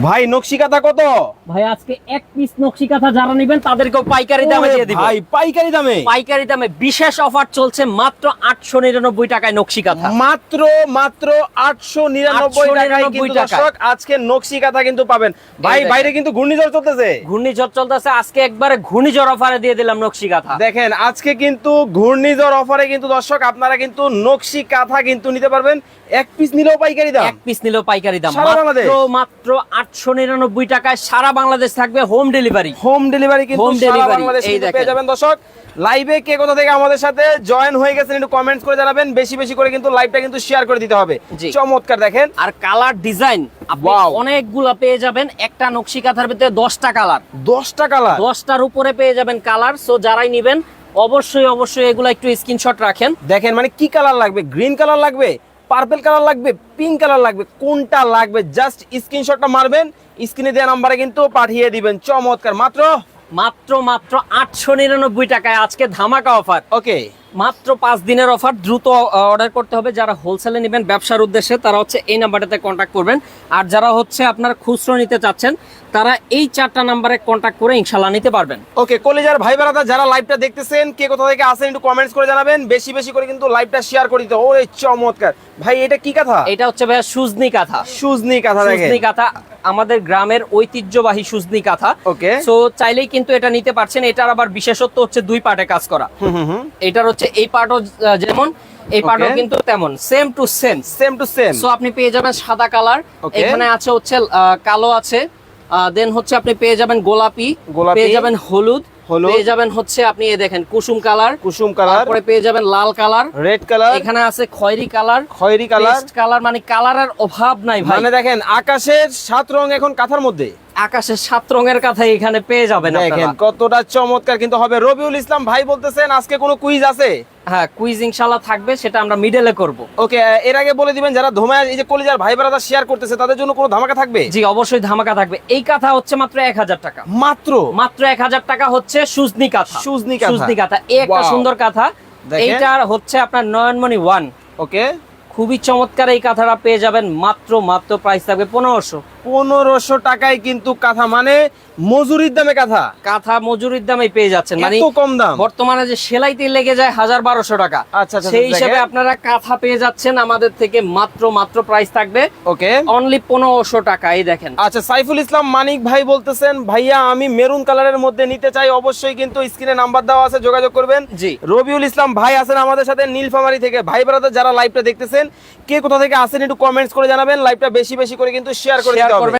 ভাই নকশি কাঁথা কত? ভাই আজকে এক পিস নকশি কাঁথা যারা নেবেন তাদেরকেও পাইকারি দামে দিয়ে দিব। ভাই পাইকারি দামে? পাইকারি দামে বিশেষ অফার চলছে মাত্র আটশো নিরানব্বই টাকায় নকশি কাঁথা মাত্র মাত্র আটশো নিরানব্বই টাকায় 899 কিন্তু টাকায়। দর্শক আজকে নকশি কাঁথা কিন্তু পাবেন। ভাই বাইরে কিন্তু ঘূর্ণিঝড় চলতেছে। ঘূর্ণিঝড় চলতেছে আজকে একবারে ঘূর্ণিঝড় অফারে দিয়ে দিলাম নকশি কাঁথা দেখেন আজকে কিন্তু ঘূর্ণিঝড় অফারে কিন্তু দর্শক আপনারা কিন্তু নকশি কাঁথা কিন্তু নিতে পারবেন। এক পিস নিলেও পাইকারি দাম। এক পিস নিলেও পাইকারি দাম। মাত্র মাত্র আটশো নিরানব্বই টাকায় সারা বাংলাদেশ থাকবে হোম ডেলিভারি হোম ডেলিভারি কিন্তু Home সারা এই পেয়ে যাবেন। দর্শক লাইভে কে কোথা থেকে আমাদের সাথে জয়েন হয়ে গেছেন একটু কমেন্টস করে জানাবেন। বেশি বেশি করে কিন্তু লাইভটা কিন্তু শেয়ার করে দিতে হবে। চমৎকার দেখেন। আর কালার ডিজাইন অনেকগুলা পেয়ে যাবেন। একটা নকশি কাঁথার ভিতরে দশটা কালার দশটা কালার দশটার উপরে পেয়ে যাবেন কালার সো যারাই নিবেন অবশ্যই অবশ্যই এগুলো একটু স্ক্রিনশট রাখেন। দেখেন মানে কি কালার লাগবে? গ্রিন কালার লাগবে? পার্পল কালার লাগবে পিঙ্ক কালার লাগবে কোনটা লাগবে জাস্ট স্ক্রিনশটটা মারবেন স্ক্রিনে দেওয়া নাম্বারে কিন্তু পাঠিয়ে দিবেন চমৎকার মাত্র মাত্র মাত্র আটশো নিরানব্বই টাকায় আজকে ধামাকা অফার। ওকে মাত্র পাঁচ দিনের অফার দ্রুত অর্ডার করতে হবে। যারা হোলসেলে নেবেন ব্যবসার উদ্দেশ্যে তারা হচ্ছে এই নাম্বারটাতে কন্ট্যাক্ট করবেন। আর যারা হচ্ছে আপনার খুচরো নিতে চাচ্ছেন তারা এই চারটা নাম্বারে কন্ট্যাক্ট করে ইনশাল্লাহ নিতে পারবেন। ওকে কলেজার ভাই বেড়াদা যারা লাইভটা দেখতেছেন কে কোথা থেকে আসেন একটু কমেন্টস করে জানাবেন। বেশি বেশি করে কিন্তু লাইভটা শেয়ার করে দিতে ওরে চমৎকার। ভাই এটা কি কথা? এটা হচ্ছে ভাইয়া সুজনি কাঁথা। সুজনি কথা সুজনি কাঁথা আমাদের গ্রামের ঐতিহ্যবাহী সুজনি কাঁথা। ওকে। সো চাইলেই কিন্তু এটা নিতে পারছেন। এটার আবার বিশেষত্ব হচ্ছে দুই পার্টে কাজ করা। হুম হুম হুম। এটার হচ্ছে এই পার্টও যেমন এই Okay. কিন্তু তেমন। Same to same same to same so আপনি পেয়ে যাবেন সাদা কালার। এখানে আছে হচ্ছে কালো আছে। দেন হচ্ছে আপনি পেয়ে যাবেন গোলাপি। পেয়ে যাবেন হলুদ। হলুদ। পেয়ে যাবেন হচ্ছে আপনি এ দেখেন কুসুম কালার। কুসুম কালার। তারপরে পেয়ে যাবেন লাল কালার। Red colour. এখানে আছে খয়েরি কালার। খয়েরি কালার। কালার মানে কালারের অভাব নাই ভাই। মানে দেখেন আকাশের সাত রং এখন কাঁথার মধ্যে। আকাশের সাত রঙের কথা এখানে পেয়ে যাবেন দেখেন কতটা চমৎকার কিন্তু হবে। রবিউল ইসলাম ভাই বলতেছেন আজকে কোনো কুইজ আছে? হ্যাঁ কুইজ ইনশাল্লাহ থাকবে সেটা আমরা মিডলে করব। ওকে এর আগে বলে দিবেন যারা ধোমায় এই যে কলিজার ভাই বেড়াদা শেয়ার করতেছে তাদের জন্য কোনো ধামাকা থাকবে? জি অবশ্যই ধামাকা থাকবে। এই কথা হচ্ছে মাত্র এক হাজার টাকা। মাত্র? মাত্র এক হাজার টাকা হচ্ছে সুজনি কাঁথা। সুজনি কাঁথা। সুজনি কাঁথা। এই একটা সুন্দর কাঁথা। দেখেন। এইটার হচ্ছে আপনার নয়নমণি ওয়ান ওকে। খুবই চমৎকার এই কাঁথাটা পেয়ে যাবেন মাত্র মাত্র প্রাইস থাকবে পনেরোশো। পনেরোশো টাকায় কিন্তু কাঁথা। মানে মজুরির দামে কাঁথা। কাঁথা মজুরির দামে পেয়ে যাচ্ছেন। মানে কম দাম। বর্তমানে যে সেলাইতে লেগে যায় হাজার বারোশো টাকা। আচ্ছা আচ্ছা সেই হিসাবে আপনারা কাঁথা পেয়ে যাচ্ছেন আমাদের থেকে মাত্র মাত্র প্রাইস থাকবে। ওকে। অনলি পনেরোশো টাকা এই দেখেন। আচ্ছা সাইফুল ইসলাম মানিক ভাই বলতেছেন ভাইয়া আমি মেরুন কালারের মধ্যে নিতে চাই অবশ্যই কিন্তু স্ক্রিনে নাম্বার দেওয়া আছে যোগাযোগ করবেন। জি। রবিউল ইসলাম ভাই আছেন আমাদের সাথে নীলফামারি থেকে। ভাই ব্রাদার যারা লাইভটা দেখতেছেন কে কোথা থেকে আসেন একটু কমেন্টস করে জানাবেন লাইভটা বেশি বেশি করে কিন্তু শেয়ার করে হবে করবেন